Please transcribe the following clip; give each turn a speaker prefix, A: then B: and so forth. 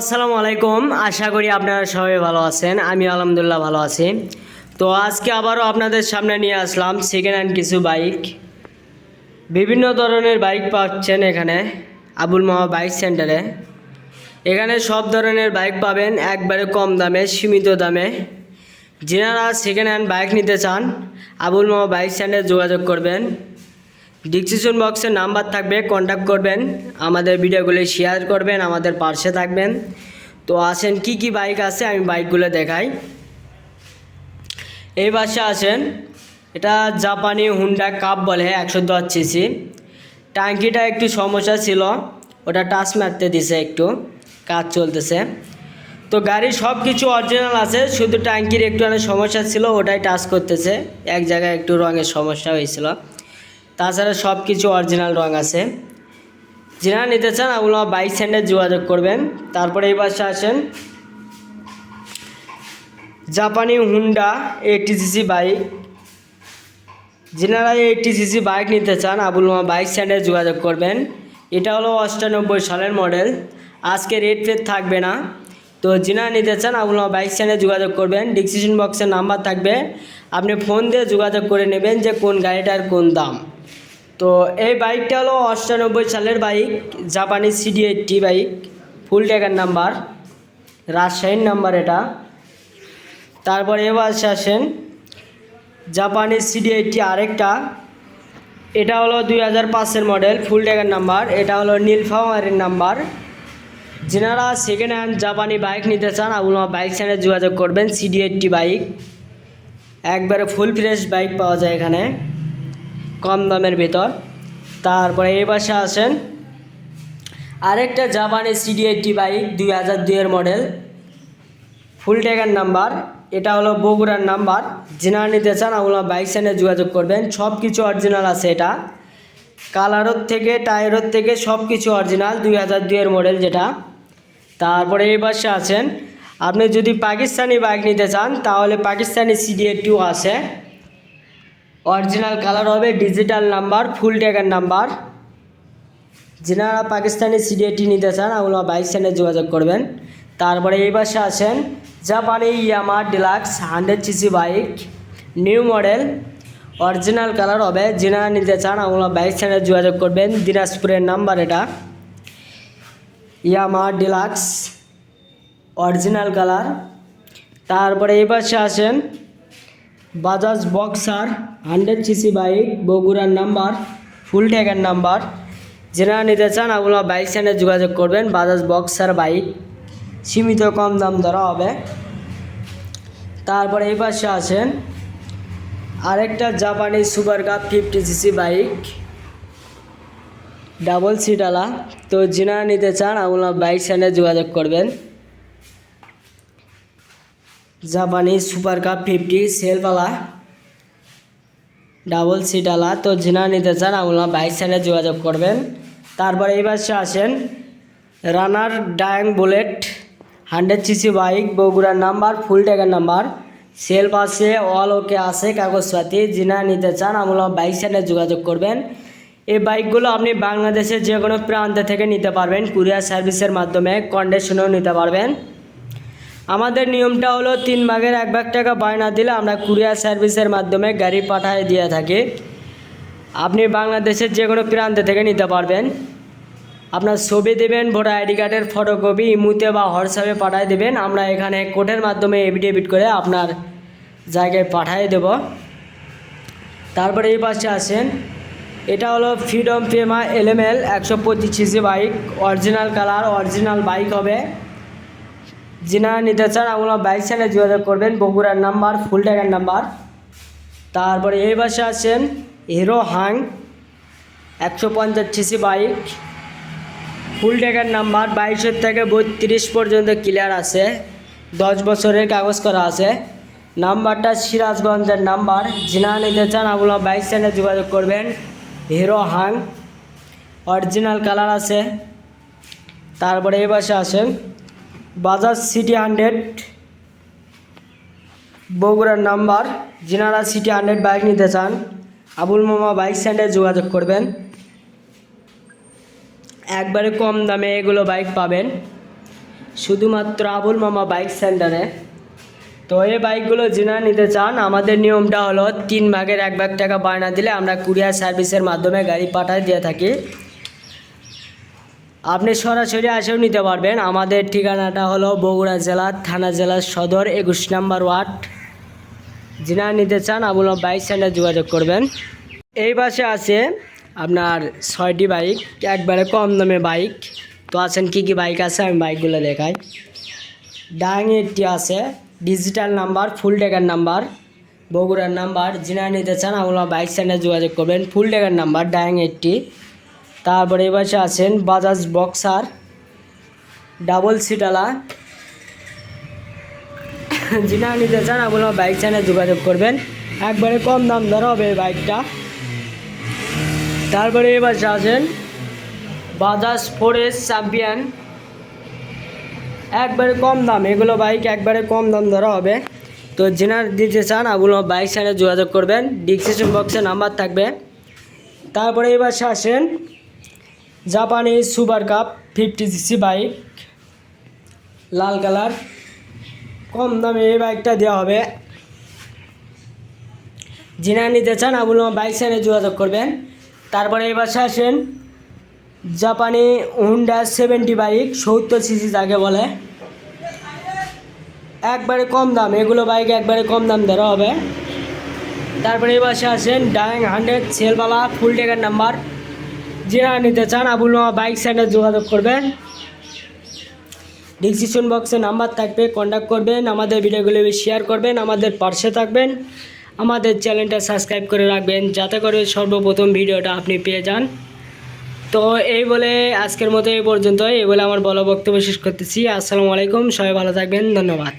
A: আসসালামু আলাইকুম। আশা করি আপনারা সবাই ভালো আছেন। আমি আলহামদুলিল্লাহ ভালো আছি। তো আজকে আবারও আপনাদের সামনে নিয়ে আসলাম সেকেন্ড হ্যান্ড কিছু বাইক বিভিন্ন ধরনের বাইক পাচ্ছেন এখানে আবুল মামা বাইক সেন্টারে এখানে সব ধরনের বাইক পাবেন, একবারে কম দামে, সীমিত দামে। যেনারা সেকেন্ড হ্যান্ড বাইক নিতে চান, আবুল মামা বাইক সেন্টারে যোগাযোগ করবেন। ডিসক্রিপশন বক্সে নাম্বার থাকবে কন্ট্যাক্ট করবেন, আমাদের ভিডিওগুলি শেয়ার করবেন, আমাদের পাশে থাকবেন। তো আসেন, কি কি বাইক আছে আমি বাইকগুলো দেখাই। এই বাসে আছেন এটা জাপানি হুন্ডা কাপ বলে, একশো দশ সিসি ট্যাঙ্কিটা একটু সমস্যা ছিল, ওটা টাচ মারতে দিছে একটু, কাজ চলতেছে। তো গাড়ির সব কিছু অরিজিনাল আছে, শুধু ট্যাঙ্কির একটু সমস্যা ছিল, ওটাই টাচ করতেছে। এক জায়গায় একটু রঙের সমস্যা হয়েছিল। তাছাড়া সব কিছু অরিজিনাল রং আছে। যারা নিতে চান ওগুলো বাইক স্ট্যান্ডে যোগাযোগ করবেন। তারপরে এই পাশে আসেন। জাপানি হুন্ডা এইটি সিসি বাইক যেনারা এইটি সিসি বাইক নিতে চান আবুল মা বাইক স্ট্যান্ডে যোগাযোগ করবেন। এটা হলো অষ্টানব্বই সালের মডেল আজকে রেট ফেট থাকবে না। তো যিনারা নিতে চান আবুল মা বাইক স্ট্যান্ডে যোগাযোগ করবেন। ডিসক্রিপশন বক্সের নাম্বার থাকবে। আপনি ফোন দিয়ে যোগাযোগ করে নেবেন যে কোন গাড়িটার কোন দাম। তো এই বাইকটা হলো অষ্টানব্বই সালের বাইক, জাপানি সিডি এইটটি বাইক, ফুল ট্যাগার নাম্বার, রাজশাহীর নাম্বার এটা। তারপরে এবার আসেন জাপানি সিডি এইটটি আরেকটা। এটা হলো দুই হাজার পাঁচের মডেল ফুল ট্যাগার নাম্বার। এটা হলো নীলফামারের নাম্বার। যেনারা সেকেন্ড হ্যান্ড জাপানি বাইক নিতে চান ওগুলো বাইক স্ট্যান্ডে যোগাযোগ করবেন সিডি এইটটি বাইক। একবারে ফুল ফ্রেশ বাইক পাওয়া যায় এখানে। কম দামের ভেতর। তারপরে এই পাশে আসেন আরেকটা জাপানি সিডি এইটটি বাইক দুই হাজার দুইয়ের মডেল ফুল ট্যাগার নাম্বার এটা হলো বগুড়ার নাম্বার যেনারা নিতে চান ওগুলো বাইক স্ট্যান্ডে যোগাযোগ করবেন। সব কিছু অরিজিনাল আছে এটা। কালারোর থেকে টায়ারের থেকে সব কিছু অরিজিনাল দুই হাজার দুইয়ের মডেল যেটা। তারপরে এই পাশে আছেন, আপনি যদি পাকিস্তানি বাইক নিতে চান, তাহলে পাকিস্তানি সিডি টু আছে। অরিজিনাল কালার হবে ডিজিটাল নাম্বার, ফুল ট্যাগার নাম্বার। যেনারা পাকিস্তানি সিডিএটি নিতে চান ওগুলো বাইক স্ট্যান্ডে যোগাযোগ করবেন। তারপরে এই পাশে আছেন জাপানি Yamaha deluxe hundred CC bike, new model. Original colour হবে, যেনারা নিতে চান ওগুলো বাইক স্ট্যান্ডে যোগাযোগ করবেন। দিনাজপুরের নাম্বার এটা। Yamaha deluxe, original colour. তারপরে এই পাশে আসেন Bajaj Boxer hundred CC bike বগুড়ার নাম্বার, ফুল ট্যাগের নাম্বার। যেনারা নিতে চান ওগুলো বাইক স্ট্যান্ডে যোগাযোগ করবেন, বাজাজ বক্সার বাইক। সীমিত কম দাম ধরা হবে। তারপরে এই পাশে আছেন আরেকটা জাপানি Super Cub fifty CC bike. Double সিটালা তো যেনারা নিতে চান ওগুলো বাইক স্ট্যান্ডে যোগাযোগ করবেন। জাপানি সুপার কাপ ফিফটি সেলওয়ালা ডাবল সিটালা তো যিনা নিতে চান ওগুলো বাইক স্ট্যান্ডে যোগাযোগ করবেন। তারপরে এই পাশে আসেন Runner Dayang Bullet hundred CC bike বগুড়ার নাম্বার ফুল ট্যাগের নাম্বার সেল পাশে অল ওকে আছে, কাগজপাতি। যিনা নিতে চান ওগুলো বাইক স্ট্যান্ডে যোগাযোগ করবেন। এই বাইকগুলো আপনি বাংলাদেশের যে কোনো প্রান্ত থেকে নিতে পারবেন। কুরিয়ার সার্ভিসের মাধ্যমে কন্ডিশনেও নিতে পারবেন। আমাদের নিয়মটা হলো তিন ভাগের এক ভাগ টাকা বায়না দিলে আমরা কুরিয়ার সার্ভিসের মাধ্যমে গাড়ি পাঠায় দিয়ে থাকি। আপনি বাংলাদেশের যে কোনো প্রান্ত থেকে নিতে পারবেন। আপনার ছবি দেবেন, ভোটার আইডি কার্ডের ফটোকপি, ইমুতে বা হোয়াটসঅ্যাপে পাঠিয়ে দেবেন। আমরা এখানে কোর্টের মাধ্যমে এভিডেভিট করে আপনার জায়গায় পাঠিয়ে দেব। তারপরে এই পাশে আসেন। এটা হলো ফ্রিডম ফেমা এলএমএল একশো পঁচিশ bike. Original colour, original bike হবে। যিনারা নিতে চান ওগুলো বাইক স্ট্যান্ডে যোগাযোগ করবেন বগুড়ার নাম্বার ফুল ট্যাগের নাম্বার। তারপরে এই পাশে আছেন হিরো হাং, একশো পঞ্চাশ সিসি বাইক। ফুল ট্যাগের নাম্বার বাইশের থেকে বত্রিশ পর্যন্ত ক্লিয়ার আছে। দশ বছরের কাগজ করা আছে। নাম্বারটা সিরাজগঞ্জের নাম্বার। যিনারা নিতে চান ওগুলো বাইক স্ট্যান্ডে যোগাযোগ করবেন হিরো হাং। অরিজিনাল কালার আছে। তারপরে এই পাশে আসেন বাজাজ সিটি হান্ড্রেড, বগুড়ার নাম্বার। যিনারা সিটি হান্ড্রেড বাইক নিতে চান, আবুল মামা বাইক স্ট্যান্ডে যোগাযোগ করবেন। একবারে কম দামে এগুলো বাইক পাবেন। শুধুমাত্র আবুল মামা বাইক সেন্টারে তো এই বাইকগুলো যিনা নিতে চান, আমাদের নিয়মটা হলো তিন ভাগের এক ভাগ টাকা বায়না দিলে আমরা কুরিয়ার সার্ভিসের মাধ্যমে গাড়ি পাঠায় দিয়ে থাকি। আপনি সরাসরি আসেও নিতে পারবেন। আমাদের ঠিকানাটা হলো বগুড়া জেলা, থানা জেলার সদর, একুশ নাম্বার ওয়ার্ড। যিনা নিতে চান, আবুল বাইক সেন্টার যোগাযোগ করবেন। এই পাশে আছে আপনার ছয়টি বাইক, একবারে কম দামে বাইক। তো আছেন, কি কি বাইক আছে? আমি বাইকগুলো দেখাই। ডাং এইটটি আছে, ডিজিটাল নাম্বার, ফুল টেকার নাম্বার, বগুড়ার নাম্বার। যিনা নিতে চান আপনারা বাইক সেন্টার যোগাযোগ করবেন। ফুল টেকার নাম্বার ডাং এইটটি তারপরে এবার আছেন বাজাজ বক্সার, ডাবল সিটালা। যিনা নিতে চান আপনারা বাইক সেন্টার যোগাযোগ করবেন। একবারে কম দাম ধরা হবে বাইকটা তারপরে এবার আছেন বাজাজ ফোরেস্ট চ্যাম্পিয়ন। একবারে কম দাম, এগুলো বাইক একবারে কম দাম ধরা হবে। তো জেনার দিতে চান আগুলো বাইক সাইডে যোগাযোগ করবেন। ডিসক্রিপশন বক্সে নাম্বার থাকবে। তারপরে এবার আসেন জাপানি Super Cub fifty CC bike লাল কালার। কম দামে এই বাইকটা দেওয়া হবে। যিনা নিতে চান আবুল বাইক সাইডে যোগাযোগ করবেন। তারপরে এবার আসেন জাপানি হুন্ডা সেভেন্টি বাইক সত্তর সিসি যাকে বলে। একবারে কম দাম, এগুলো বাইক একবারে কম দাম ধরা হবে। তারপরে এই পাশে আসেন ডাইং হান্ড্রেড সেলবালা, ফুল টেকার নাম্বার। যারা নিতে চান আবুল মামা বাইক সেন্টার যোগাযোগ করবেন। ডিসক্রিপশন বক্সে নাম্বার থাকবে কন্ট্যাক্ট করবেন, আমাদের ভিডিওগুলো শেয়ার করবেন, আমাদের পার্শ্বে থাকবেন। আমাদের চ্যানেলটা সাবস্ক্রাইব করে রাখবেন, যাতে করে সর্বপ্রথম ভিডিওটা আপনি পেয়ে যান। তো এই বলে আজকের মতো এই পর্যন্ত এই বলে আমার বলা বক্তব্য শেষ করতেছি। আসসালামু আলাইকুম, সবাই ভালো থাকবেন, ধন্যবাদ।